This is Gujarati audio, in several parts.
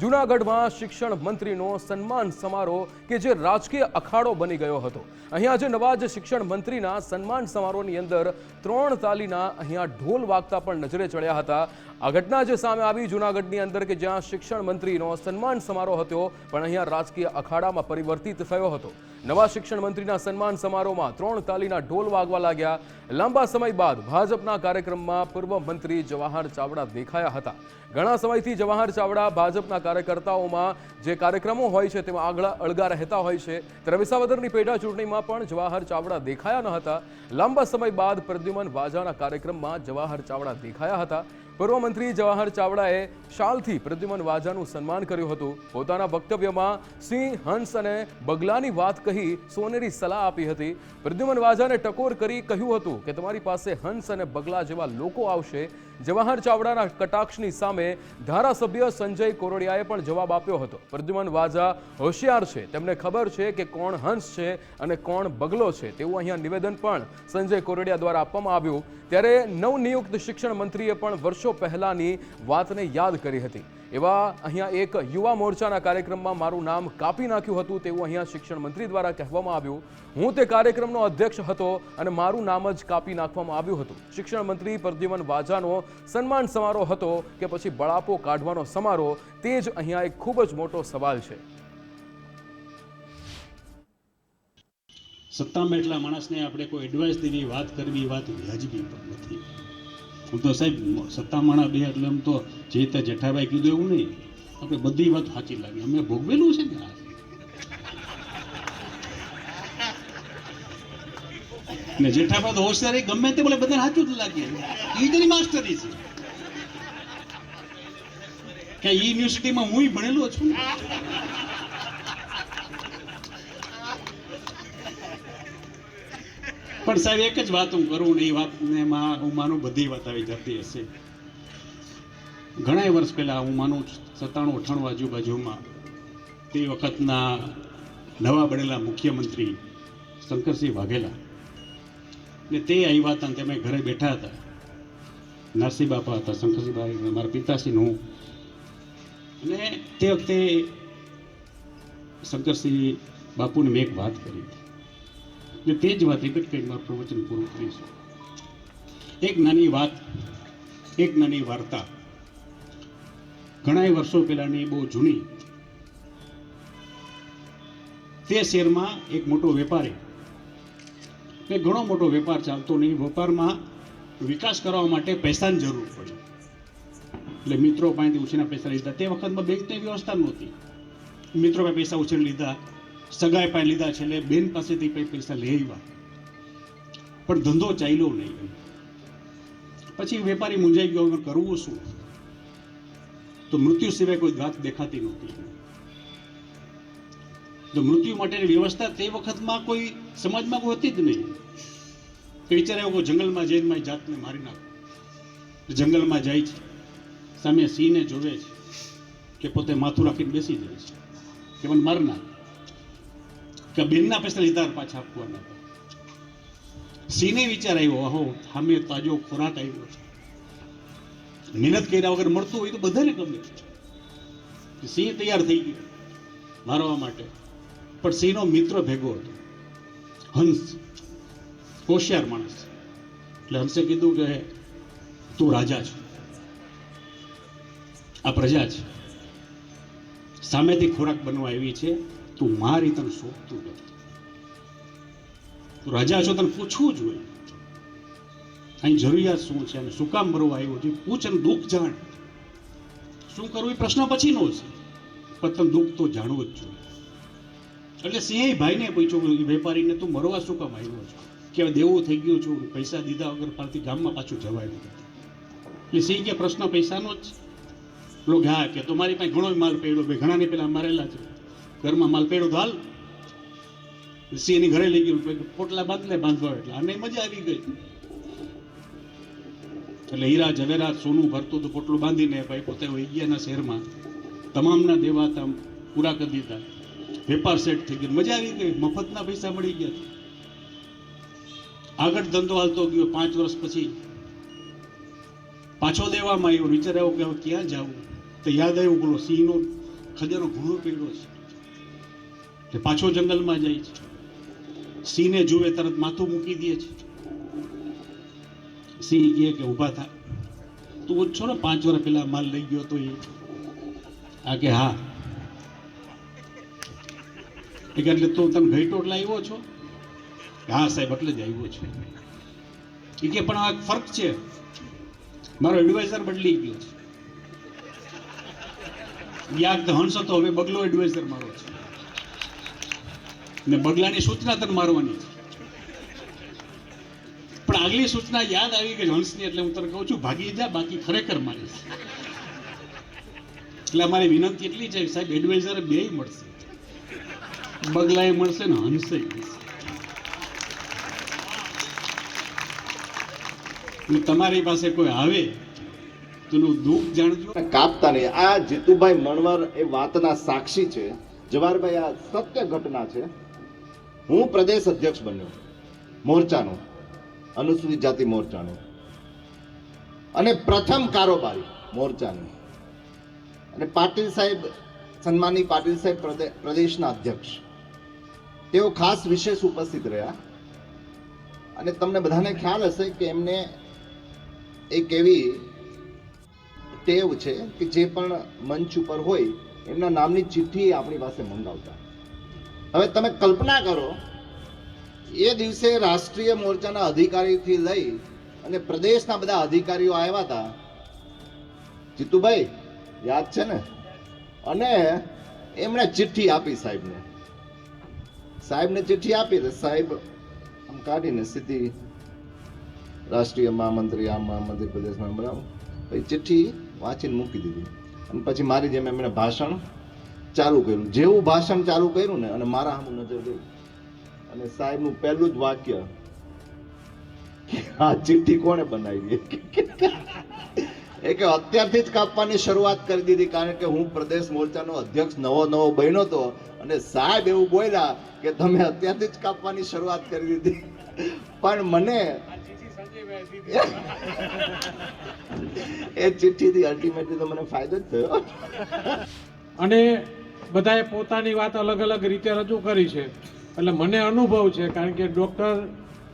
જૂનાગઢમાં શિક્ષણ મંત્રીનો સન્માન સમારોહ કે જે રાજકીય અખાડો બની ગયો હતો. અહીંયા આજે નવા જ શિક્ષણ મંત્રીના સન્માન સમારોહની અંદર ત્રણ તાલીના અહીંયા ઢોલ વાગતા પણ નજરે ચડ્યા હતા. આ ઘટના જે સામે આવી, જૂનાગઢની અંદર કે જ્યાં શિક્ષણ મંત્રીનો સન્માન સમારોહ હતો, પણ અહીંયા રાજકીય અખાડામાં પરિવર્તિત થયો હતો. નવા શિક્ષણ મંત્રીના સન્માન સમારોહમાં ત્રણ તાલીના ઢોલ વાગવા લાગ્યા. લાંબા સમય બાદ ભાજપના કાર્યક્રમમાં પૂર્વ મંત્રી જવાહર ચાવડા દેખાયા હતા. ઘણા સમયથી જવાહર ચાવડા ભાજપના કાર્યકર્તાઓમાં જે કાર્યક્રમો હોય છે, તેમાં આગળ અળગા રહેતા હોય છે. ત્યારે વિસાવદરની પેટા ચૂંટણીમાં પણ જવાહર ચાવડા દેખાયા ન હતા. લાંબા સમય બાદ પ્રદ્યુમન વાજાના કાર્યક્રમમાં જવાહર ચાવડા દેખાયા હતા. પૂર્વ મંત્રી જવાહર ચાવડાએ શાલથી પ્રદ્યુમન વાજાનું સન્માન કર્યું હતું. પોતાના વક્તવ્યમાં સિંહ, હંસ અને બગલાની વાત કહી સોનેરી સલાહ આપી હતી. પ્રદ્યુમન વાજાને ટકોર કરી કહ્યું હતું કે તમારી પાસે હંસ અને બગલા જેવા લોકો આવશે જવાહર ચાવડાના કટાક્ષની સામે ધારાસભ્ય સંજય કોરડિયાએ પણ જવાબ આપ્યો હતો. પ્રદ્યુમન વાજા હોશિયાર છે. તેમને ખબર છે કે કોણ હંસ છે અને કોણ બગલો છે. તેવું અહીંયા નિવેદન પણ સંજય કોરડિયા દ્વારા આપવામાં આવ્યું. ત્યારે નવનિયુક્ત શિક્ષણ મંત્રીએ પણ વર્ષો પહેલાની વાતને યાદ કરી હતી. એવા અહીંયા એક યુવા મોરચાના કાર્યક્રમમાં મારું નામ કાપી નાખ્યું હતું તેવું અહીંયા શિક્ષણ મંત્રી દ્વારા કહેવામાં આવ્યું. હું તે કાર્યક્રમનો અધ્યક્ષ હતો અને મારું નામ જ કાપી નાખવામાં આવ્યું હતું. શિક્ષણ મંત્રી પ્રદ્યુમન વાજાનો સન્માન સમારોહ હતો કે પછી બળાપો કાઢવાનો સમારોહ, તે જ અહીંયા એક ખૂબ જ મોટો સવાલ છે. સત્તામાં એટલા માણસને આપણે કોઈ એડવાઇસ દેવી, વાત કરવી વાત વ્યાજબી પણ નથી. હું તો સાહેબ સત્તામાણા બે એટલે એમ તો જે રીતે જેઠાભાઈ કીધું એવું નહીં. આપણે બધી વાત સાચી લાગી. અમે ભોગવેલું છે ને આ? ને જેઠાભાઈ તો હોશિયારી ગમે તે બોલે બધાને સાચું જ લાગે. એ માસ્ટરી છે. કે યુનિવર્સિટીમાં હું ભણેલો છું પણ સાહેબ, એક જ વાત હું કરું ને એ વાતને માં હું માનું બધી વાત આવી જતી હશે. ઘણા વર્ષ પહેલા હું માનું સત્તાણું અઠાણું આજુબાજુમાં તે વખતના નવા બનેલા મુખ્યમંત્રી શંકરસિંહ વાઘેલા. ને તે આવ્યા હતા ને તમે ઘરે બેઠા હતા. નરસિંહ બાપા હતા શંકરસિંહ શંકરસિંહભાઈ મારા પિતાશ્રી હું. અને તે વખતે શંકરસિંહ બાપુને મેં એક વાત કરી. હતી ને તે જ વાત રિપીટ કરી મારું પ્રવચન પૂરું કરીશું. એક નાની વાત, એક નાની વાર્તા. ઘણા વર્ષો પહેલાની બહુ જૂની. તે શહેરમાં એક મોટો વેપારી કે ઘણો મોટો વેપાર ચાલતો નહીં, વેપારમાં વિકાસ કરવા માટે પૈસાની જરૂર પડી. એટલે મિત્રો પાસેથી ઉછીના પૈસા લીધા. તે વખતમાં બેંકની વ્યવસ્થા નહોતી. મિત્રો પાસે પૈસા ઉછીને લીધા. સગાઈ પાસે લીધા છે એટલે બેન પાસેથી કંઈ પૈસા લઈ આવ્યા. પણ ધંધો ચાલ્યો નહીં પછી વેપારી મૂંઝાઈ ગયો, હવે કરવું શું? તો મૃત્યુ સિવાય કોઈ ગાત દેખાતી નહોતી તો મૃત્યુ માટેની વ્યવસ્થા તે વખતમાં કોઈ સમાજમાં કોઈ હતી જ નહીં. કે વિચારે જંગલમાં જઈને મારી જાતને મારી નાખો. જંગલમાં જાય છે. સામે સિંહને જોવે છે કે પોતે માથું રાખીને બેસી જાય છે. કે મને માર નાખ. કે બેનના પૈસા લીધા પાછા આપવાના. હતા સિંહને વિચાર આવ્યો અહો સામે તાજો ખોરાક આવ્યો છે. મહેનત કર્યા વગર મળતું હોય તો બધાને ગમે. સિંહ તૈયાર થઈ ગયો મારવા માટે. પણ સિંહનો મિત્ર ભેગો હતો. હંસ, હોશિયાર માણસ. એટલે હંસે કીધું કે, તું રાજા છે. આ પ્રજા છે. સામેથી ખોરાક બનવા આવી છે. તું મારી તને શોધતું નથી તું રાજા છો તને પૂછવું જોઈએ અહીં જરૂરિયાત શું છે અને શું કામ મરવા આવ્યો છે? પૂછ અને દુઃખ જાણ. શું કરવું એ પ્રશ્ન પછીનો છે. પણ તમે દુઃખ તો જાણવું જ જોઈએ. એટલે સિંહ ભાઈને પૂછ્યું વેપારીને, તું મરવા શું કામ આવ્યો છો? કે દેવું થઈ ગયું છું? પૈસા દીધા વગર પારથી ગામમાં પાછું જવાય એટલે સિંહ કે, પ્રશ્ન પૈસાનો જ છે. પેલો કે, તો મારી પાસે ઘણો માલ પડ્યો ભાઈ ઘણાને પેલા મારેલા છે. ઘરમાં માલ પેડો તો હાલ. સિંહની ઘરે લઈ ગયું. પોટલા બાંધલે બાંધવા એટલે અને મજા આવી ગઈ. એટલે હીરા જવેરાત સોનું ભરતું હતું પોટલું બાંધીને ભાઈ પોતે વૈગ્યાના શહેરમાં તમામના દેવા તમ પૂરા કરી દીધા. વેપાર સેટ થઈ ગયો. મજા આવી ગઈ. મફતના પૈસા મળી ગયા. આગળ ધંધો હાલતો ગયો પાંચ વર્ષ પછી. પાછો દેવામાં આવ્યો. વિચાર આવ્યો કે હવે ક્યાં જવું? તો યાદ આવ્યું બોલો, સિંહનો ખદેરો ઘણો પીડ્યો છે. એટલે પાછો જંગલમાં જાય છે. સિંહને જુએ તરત માથું મૂકી દે છે. સિંહ કહે કે ઊભા થા. તું ઓછો ને પાંચ વર્ષ પહેલા માલ લઈ ગયો તો એ. આ કે હા. એટલે તું તમે ઘઈટો લાવ્યો છો? હા સાહેબ, એટલે જ આવ્યો છું. એ કે પણ આ ફરક છે. મારો એડવાઇઝર બદલી ગયો છે. યાદ તો હંસ હતો, હવે બગલો એડવાઇઝર મારો છે. ને બગલાની સૂચના તને મારવાની પણ આગલી સૂચના યાદ આવી ગઈ હંસની, એટલે હું તને કહું છું, ભાગી જા, બાકી ખરેખર મારીશ. એટલે અમારી વિનંતી એટલી છે, સાહેબ, એડવાઇઝર બે મળશે. બગલાએ મળશે ને હંસે તમારી પાસે કોઈ આવે, તેનું દુઃખ જાણજો. કાપતા નહીં આ જીતુભાઈ મણવર એ વાતના સાક્ષી છે. જવાહરભાઈ, આ સત્ય ઘટના છે. હું પ્રદેશ અધ્યક્ષ બન્યો. મોરચાનો, અનુસૂચિત જાતિ મોરચાનો. અને પ્રથમ કારોબારી મોરચાની. અને પાટીલ સાહેબ સન્માની પાટીલ સાહેબ પ્રદેશના અધ્યક્ષ. તેઓ ખાસ વિશેષ ઉપસ્થિત રહ્યા. અને તમને બધાને ખ્યાલ હશે કે એમને એક એવી ટેવ છે કે જે પણ મંચ ઉપર હોય, એમના નામની ચિઠ્ઠી આપણી પાસે મંગાવતા. હવે તમે કલ્પના કરો, એ દિવસે રાષ્ટ્રીય મોરચાના અધિકારીથી લઈ અને પ્રદેશના બધા અધિકારીઓ આવ્યા હતા. જીતુભાઈ, યાદ છે ને? અને એમણે ચિઠ્ઠી આપી સાહેબને. સાહેબને ચિઠ્ઠી આપી તો સાહેબ આમ કાઢીને સીધી રાષ્ટ્રીય મહામંત્રી આ મહામંત્રી પ્રદેશમાં બરાબર. પછી ચિઠ્ઠી વાંચીને મૂકી દીધી. અને પછી મારી જેમ એમણે ભાષણ ચાલુ કર્યું. જેવું ભાષણ ચાલુ કર્યું ને, અને મારા સામે નજર ગઈ. અને સાહેબનું પહેલું જ વાક્ય કે આ ચિઠ્ઠી કોણે બનાવી? એ કે અત્યારથી જ કાપવાની શરૂઆત કરી દીધી, કારણ કે હું પ્રદેશ મોરચાનો અધ્યક્ષ નવો નવો બન્યો હતો અને સાહેબ એવું બોલ્યા કે તમે અત્યારથી જ કાપવાની શરૂઆત કરી દીધી. પણ મને એ ચિઠ્ઠીથી અલ્ટિમેટલી તો મને ફાયદો જ થયો. અને બધાએ પોતાની વાત અલગ અલગ રીતે રજૂ કરી છે. એટલે મને અનુભવ છે, કારણ કે ડૉક્ટર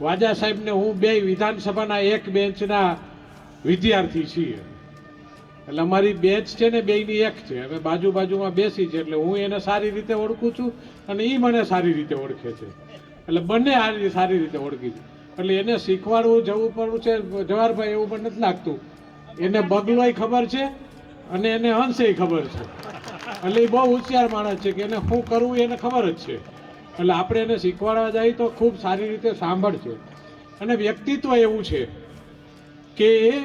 વાજા સાહેબને હું બે વિધાનસભાના એક બેન્ચના વિદ્યાર્થી છીએ. એટલે અમારી બેન્ચ છે ને, બેયની એક છે. અમે બાજુ બાજુમાં બેસી છે, એટલે હું એને સારી રીતે ઓળખું છું અને એ મને સારી રીતે ઓળખે છે. એટલે બંને આ સારી રીતે ઓળખી છે. એટલે એને શીખવાડવું જવું પડવું છે, જવાહરભાઈ, એવું પણ નથી લાગતું. એને બગલોય ખબર છે અને એને હંસે ખબર છે. એટલે એ બહુ હોશિયાર માણસ છે કે એને શું કરવું એને ખબર જ છે. એટલે આપણે એને શીખવાડવા જઈએ તો ખૂબ સારી રીતે સાંભળશે. અને વ્યક્તિત્વ એવું છે કે એ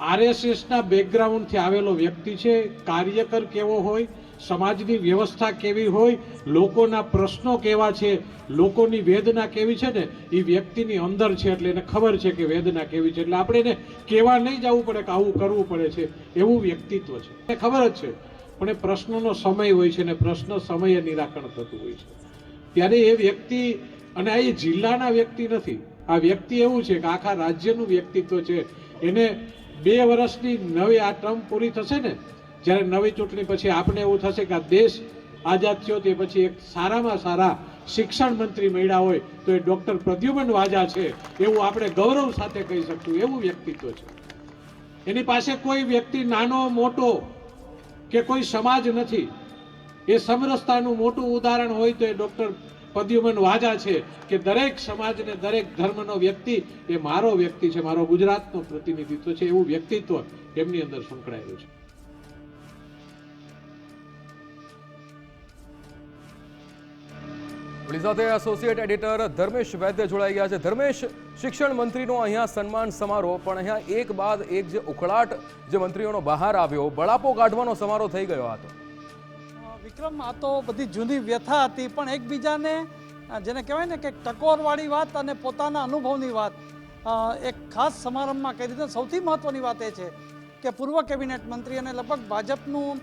આરએસએસના બેકગ્રાઉન્ડથી આવેલો વ્યક્તિ છે, કાર્યકર કેવો હોય, સમાજની વ્યવસ્થા કેવી હોય, લોકોના પ્રશ્નો કેવા છે, લોકોની વેદના કેવી છે ને, એ વ્યક્તિની અંદર છે એટલે એને ખબર છે કે વેદના કેવી છે. એટલે આપણે એને કહેવા નહીં જવું પડે કે આવું કરવું પડે છે. એવું વ્યક્તિત્વ છે. એને ખબર જ છે. પણ એ પ્રશ્નનો સમય હોય છે અને પ્રશ્ન સમયે નિરાકરણ થતું હોય છે. ત્યારે એ વ્યક્તિ, અને આ એ જિલ્લાના વ્યક્તિ નથી, આ વ્યક્તિ એવું છે કે આખા રાજ્યનું વ્યક્તિત્વ છે. એને બે વર્ષની નવી આ ટર્મ પૂરી થશે ને, જ્યારે નવી ચૂંટણી પછી આપણે એવું થશે કે આ દેશ આઝાદ થયો તે પછી એક સારામાં સારા શિક્ષણ મંત્રી મળ્યા હોય તો એ ડૉક્ટર પ્રદ્યુમન વાજા છે, એવું આપણે ગૌરવ સાથે કહી શકશું એવું વ્યક્તિત્વ છે. એની પાસે કોઈ વ્યક્તિ નાનો, મોટો કે કોઈ સમાજ નથી. એ સમરસતાનું મોટું ઉદાહરણ હોય તો એ ડૉક્ટર પદ્યુમન વાજા છે કે દરેક સમાજને દરેક ધર્મનો વ્યક્તિ એ મારો વ્યક્તિ છે, મારો ગુજરાતનો પ્રતિનિધિત્વ છે, એવું વ્યક્તિત્વ એમની અંદર સંકળાયેલું છે. આપણી સાથે એસોસિએટ એડિટર ધર્મેશ વૈદ્ય જોડાઈ ગયા છે. ધર્મેશ શિક્ષણ મંત્રીનો અહીંયા સન્માન સમારોહ, પણ અહીંયા એક બાદ એક જે ઉખળાટ જે મંત્રીઓનો બહાર આવ્યો, બળાપો કાઢવાનો સમારોહ થઈ ગયો હતો. વિક્રમ, આ તો બધી જૂની વ્યથા હતી, પણ એકબીજાને જેને કહેવાય ને કે ટકોરવાળી વાત અને પોતાના અનુભવની વાત એક ખાસ સમારંભમાં કહી દીધું. સૌથી મહત્ત્વની વાત એ છે કે પૂર્વ કેબિનેટ મંત્રી અને લગભગ ભાજપનું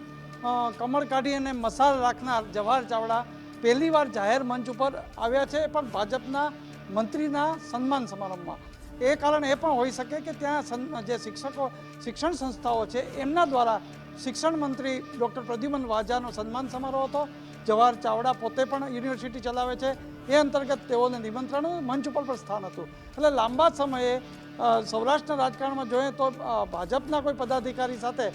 કમળ કાઢી અને મસાલ રાખનાર જવાહર ચાવડા પહેલીવાર જાહેર મંચ ઉપર આવ્યા છે, પણ ભાજપના મંત્રીના સન્માન સમારંભમાં. એ કારણ એ પણ હોઈ શકે કે ત્યાં જે શિક્ષકો, શિક્ષણ સંસ્થાઓ છે, એમના દ્વારા શિક્ષણ મંત્રી ડૉક્ટર પ્રદ્યુમન વાજાનો સન્માન સમારોહ હતો. જવાહર ચાવડા પોતે પણ યુનિવર્સિટી ચલાવે છે. એ અંતર્ગત તેઓને નિમંત્રણ મંચ ઉપર પણ સ્થાન હતું. એટલે લાંબા સમયે સૌરાષ્ટ્રના રાજકારણમાં જોઈએ તો ભાજપના કોઈ પદાધિકારી સાથે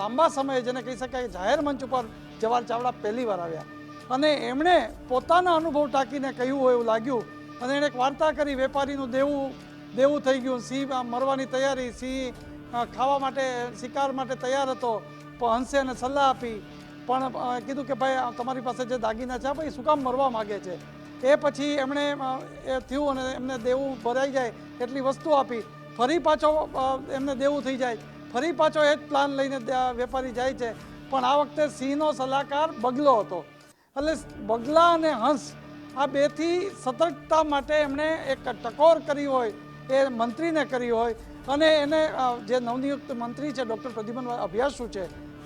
લાંબા સમયે જેને કહી શકાય જાહેર મંચ ઉપર જવાહર ચાવડા પહેલી વાર આવ્યા. અને એમણે પોતાના અનુભવ ટાંકીને કહ્યું હોય એવું લાગ્યું અને એણે એક વાર્તા કરી, વેપારીનું દેવું દેવું થઈ ગયું. સિંહ મરવાની તૈયારી. સિંહ ખાવા માટે, શિકાર માટે તૈયાર હતો. પણ હંસે એને સલાહ આપી. પણ કીધું કે ભાઈ તમારી પાસે જે દાગીના છે ભાઈ શું કામ મરવા માગે છે? એ પછી એમણે એ થયું અને એમને દેવું ભરાઈ જાય એટલી વસ્તુ આપી. ફરી પાછો એમને દેવું થઈ જાય. ફરી પાછો એ જ પ્લાન લઈને વેપારી જાય છે. પણ આ વખતે સિંહનો સલાહકાર બગલો હતો. એટલે બગલા અને હંસ આ બેથી સતર્કતા માટે એમણે એક ટકોર કરી હોય, એ મંત્રીને કરી હોય અને એને જે નવનિયુક્ત મંત્રી છે, ડૉક્ટર પ્રદ્યુમન અભ્યાસુ છે,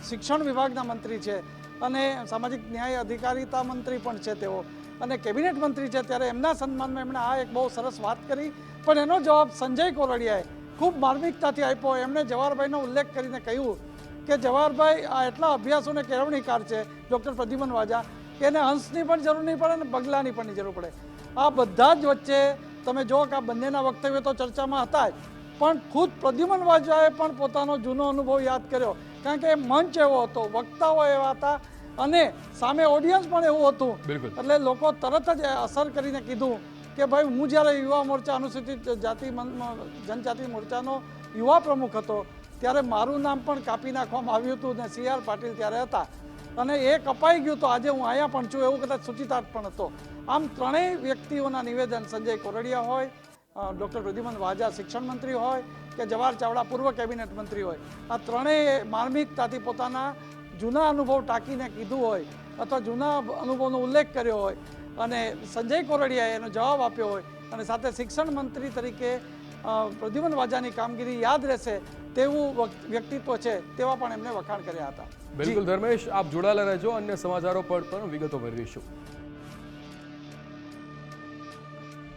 શિક્ષણ વિભાગના મંત્રી છે અને સામાજિક ન્યાય અધિકારીતા મંત્રી પણ છે તેઓ અને કેબિનેટ મંત્રી છે, ત્યારે એમના સન્માનમાં એમણે આ એક બહુ સરસ વાત કરી. પણ એનો જવાબ સંજય કોરડિયાએ ખૂબ માર્મિકતાથી આપ્યો. એમણે જવાહરભાઈનો ઉલ્લેખ કરીને કહ્યું કે જવાહરભાઈ, આ એટલા અભ્યાસોને કેળવણીકાર છે, ડૉક્ટર પ્રદ્યુમન વાજા એને હંસની પણ જરૂર નહીં પડે અને બગલાની પણ જરૂર પડે. આ બધા જ વચ્ચે તમે જો કે આ બંનેના વક્તવ્ય તો ચર્ચામાં હતા જ. પણ ખુદ પ્રદ્યુમન વાજાએ પણ પોતાનો જૂનો અનુભવ યાદ કર્યો. કારણ કે મંચ એવો હતો વક્તાઓ એવા હતા અને સામે ઓડિયન્સ પણ એવું હતું. એટલે લોકો તરત જ અસર કરીને કીધું કે ભાઈ હું જ્યારે યુવા મોરચા અનુસૂચિત જાતિ જનજાતિ મોરચાનો યુવા પ્રમુખ હતો ત્યારે મારું નામ પણ કાપી નાખવામાં આવ્યું હતું ને સી આર પાટીલ ત્યારે હતા. અને એ કપાઈ ગયું તો આજે હું અહીંયા પણ છું, એવું કદાચ સૂચિતાર્થ પણ હતો. આમ ત્રણેય વ્યક્તિઓના નિવેદન સંજય કોરડિયા હોય ડૉક્ટર રુધિમંત વાજા શિક્ષણ મંત્રી હોય કે જવાહર ચાવડા પૂર્વ કેબિનેટ મંત્રી હોય. આ ત્રણેય માર્મિકતાથી પોતાના જૂના અનુભવ ટાંકીને કીધું હોય અથવા જૂના અનુભવનો ઉલ્લેખ કર્યો હોય અને સંજય કોરડિયાએ એનો જવાબ આપ્યો હોય અને સાથે શિક્ષણ મંત્રી તરીકે પ્રદ્યુમન વાજાની કામગીરી યાદ રહેશે તેવું વ્યક્તિત્વ છે તેવા પણ એમને વખાણ કર્યા હતા. બિલકુલ ધર્મેશ આપ જોડાયેલા રહેજો. અન્ય સમાચારો પર પણ વિગતો મેળવીશું